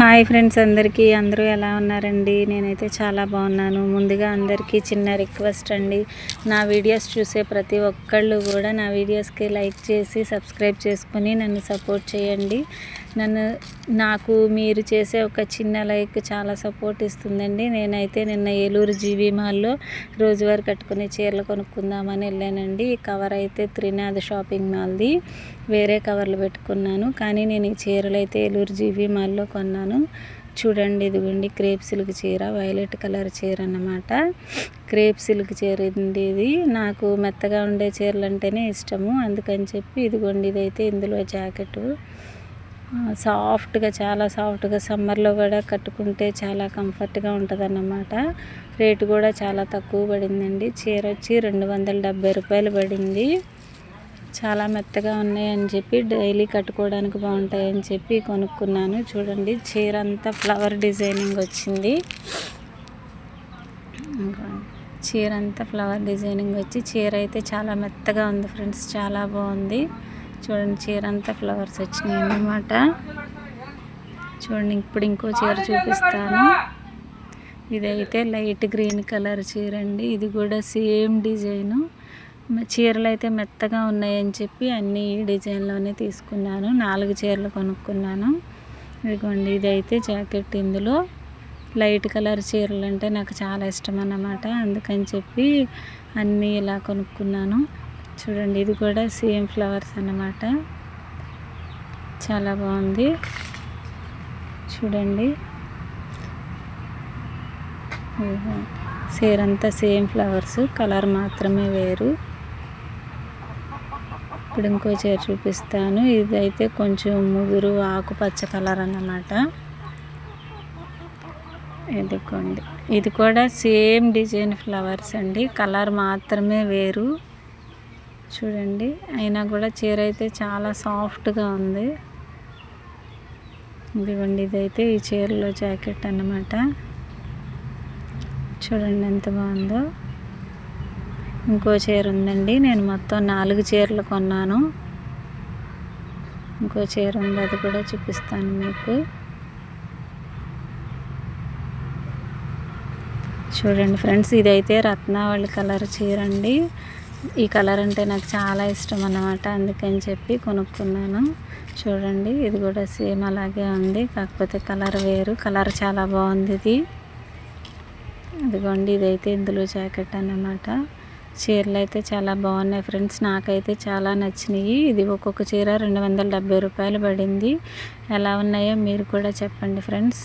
Hi friends అందరికీ. అందరూ ఎలా ఉన్నారండి? నేనైతే చాలా బాగున్నాను. ముందుగా అందరికీ చిన్న రిక్వెస్ట్ అండి. నా వీడియోస్ చూసే ప్రతి ఒక్కళ్ళు కూడా నా వీడియోస్కి లైక్ చేసి సబ్స్క్రైబ్ చేసుకుని నన్ను సపోర్ట్ చేయండి. నన్ను నాకు మీరు చేసే ఒక చిన్న లైక్ చాలా సపోర్ట్ ఇస్తుందండి. నేనైతే నిన్న ఏలూరు జీవీ మాల్లో రోజువారీ కట్టుకునే చీరలు కొనుక్కుందామని వెళ్ళానండి. ఈ కవర్ అయితే త్రినాథ్ షాపింగ్ మాల్ది. వేరే కవర్లు పెట్టుకున్నాను. కానీ నేను ఈ చీరలు అయితే ఏలూరు జీవీ మాల్లో కొన్నాను. చూడండి ఇదిగోండి క్రేప్ సిల్క్ చీర వైలెట్ కలర్ చీర అన్నమాట. క్రేప్ సిల్క్ చీర ఇది ఇది. నాకు మెత్తగా ఉండే చీరలు అంటేనే ఇష్టము. అందుకని చెప్పి ఇదిగోండి ఇదైతే ఇందులో జాకెట్. సాఫ్ట్గా చాలా సాఫ్ట్గా సమ్మర్లో కూడా కట్టుకుంటే చాలా కంఫర్ట్గా ఉంటుంది అన్నమాట రేటు కూడా చాలా తక్కువ పడిందండి. చీర వచ్చి రెండు వందల డెబ్బై రూపాయలు పడింది. చాలా మెత్తగా ఉన్నాయని చెప్పి డైలీ కట్టుకోవడానికి బాగుంటాయని చెప్పి కొనుక్కున్నాను. చూడండి చీర అంతా ఫ్లవర్ డిజైనింగ్ వచ్చింది. చీర అంతా ఫ్లవర్ డిజైనింగ్ వచ్చి చీర అయితే చాలా మెత్తగా ఉంది ఫ్రెండ్స్ చాలా బాగుంది. చూడండి చీర అంతా ఫ్లవర్స్ వచ్చినాయి అన్నమాట. చూడండి ఇప్పుడు ఇంకో చీర చూపిస్తాను. ఇదైతే లైట్ గ్రీన్ కలర్ చీర అండి. ఇది కూడా సేమ్ డిజైను చీరలు అయితే మెత్తగా ఉన్నాయని చెప్పి అన్ని ఈ డిజైన్లోనే తీసుకున్నాను. నాలుగు చీరలు కొనుక్కున్నాను. ఇదిగోండి ఇదైతే జాకెట్ ఇందులో. లైట్ కలర్ చీరలు అంటే నాకు చాలా ఇష్టం అన్నమాట. అందుకని చెప్పి అన్నీ ఇలా కొనుక్కున్నాను. చూడండి ఇది కూడా సేమ్ ఫ్లవర్స్ అన్నమాట. చాలా బాగుంది. చూడండి. చీర అంతా సేమ్ ఫ్లవర్స్ కలర్ మాత్రమే వేరు. ఇప్పుడు ఇంకో చీర చూపిస్తాను. ఇదైతే కొంచెం ముదురు ఆకుపచ్చ కలర్ అన్నమాట. ఇదిగోండి. ఇది కూడా సేమ్ డిజైన్ ఫ్లవర్స్ అండి. కలర్ మాత్రమే వేరు. చూడండి. అయినా కూడా చీర అయితే చాలా సాఫ్ట్గా ఉంది. ఇదిగోండి. ఇదైతే ఈ చీరలో జాకెట్ అన్నమాట. చూడండి ఎంత బాగుందో. ఇంకో చీర ఉందండి. నేను మొత్తం నాలుగు చీరలు కొన్నాను. ఇంకో చీర ఉంది అది కూడా చూపిస్తాను మీకు. చూడండి ఫ్రెండ్స్ ఇదైతే రత్నావళి కలర్ చీర అండి. ఈ కలర్ అంటే నాకు చాలా ఇష్టం అన్నమాట అందుకని చెప్పి కొనుక్కున్నాను. చూడండి ఇది కూడా సేమ్ అలాగే ఉంది కాకపోతే కలర్ వేరు. కలర్ చాలా బాగుంది ఇది. అదిగోండి ఇదైతే ఇందులో జాకెట్ అన్నమాట. చీరలు అయితే చాలా బాగున్నాయి ఫ్రెండ్స్. నాకైతే చాలా నచ్చినాయి. ఇది ఒక్కొక్క చీర రెండు వందల డెబ్బై రూపాయలు పడింది. ఎలా ఉన్నాయో మీరు కూడా చెప్పండి ఫ్రెండ్స్.